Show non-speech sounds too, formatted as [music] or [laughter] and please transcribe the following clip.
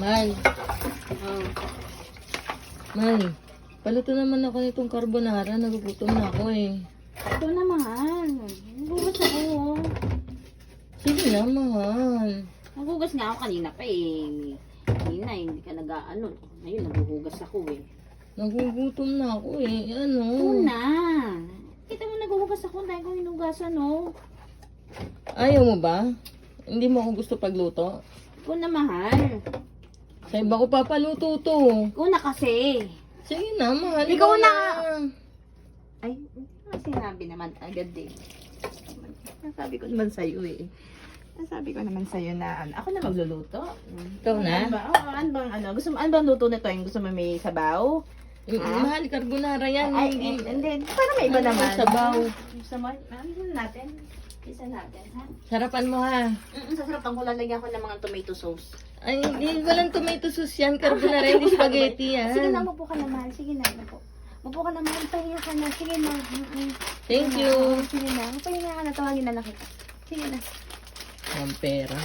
Mal, Oh. Mal. Paluto naman ako nitong carbonara. Nagugutom na ako eh. Ito na, mahal. Nagugas ako, oh. Sige na, mahal. Nagugas nga ako kanina pa eh. Kanina, hindi ka nag-ano. Ngayon, naguhugas ako eh. Nagugutom na ako eh. Ano? Ito na. Kita mo naguhugas ako dahil ko hinugasan, no? Ayaw mo ba? Hindi mo ako gusto pagluto? Ikaw na, mahal. Sa iba ko papaluto to. Ikaw na kasi. Sige na, mahal. Ikaw na. Ay, sinabi naman agad eh. Nasabi ko naman sa'yo eh. Nasabi ko naman sa'yo na ano, ako na magluluto. Ikaw na? Ano ba? Oo, ano bang ano? Gusto mo, ano bang luto nito? Yung gusto mo may sabaw? Mm, Ah? Mahal, carbonara yan. Ay, hindi. and then, parang may iba Ano, naman. sabaw. Mo, ano natin? Isa natin, ha? Sarapan mo ha. Mm, sasarapan ko lalagyan ko ng mga tomato sauce. Ay, hindi, walang tomato sauce yan. Carbonara, hindi [laughs] spaghetti yan. Sige na, mapo ka na, mahal. Sige na, mapo. Mapo ka na, mahal. Pahinga ka na. Sige na. Mm-mm. Thank Sige you. na. Sige na. Pahinga ka na. Tawagin na lang kita. Sige na. Ang pera.